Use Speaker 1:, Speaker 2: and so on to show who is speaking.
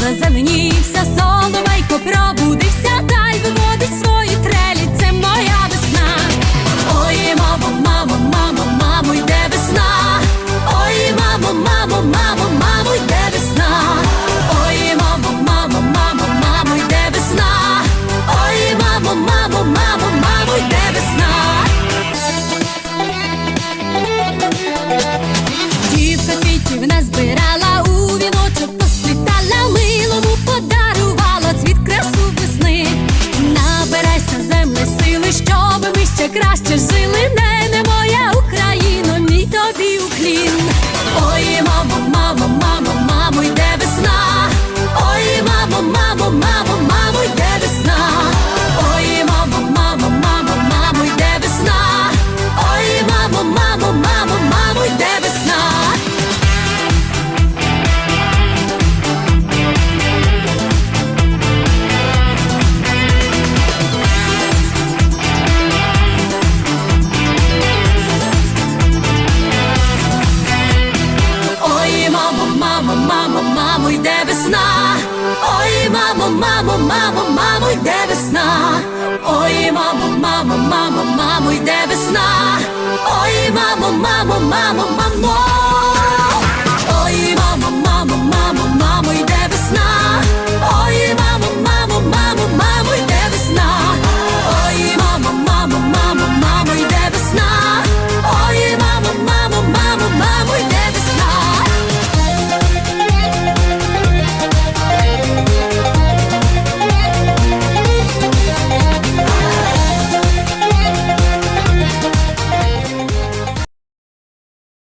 Speaker 1: зазеленівся, соломейко пробудив. Ой, мамо, мамо, мамо, мамо, йде весна. Ой, мамо, мамо, мамо, мамо, йде весна. Ой, мамо, мамо, мамо.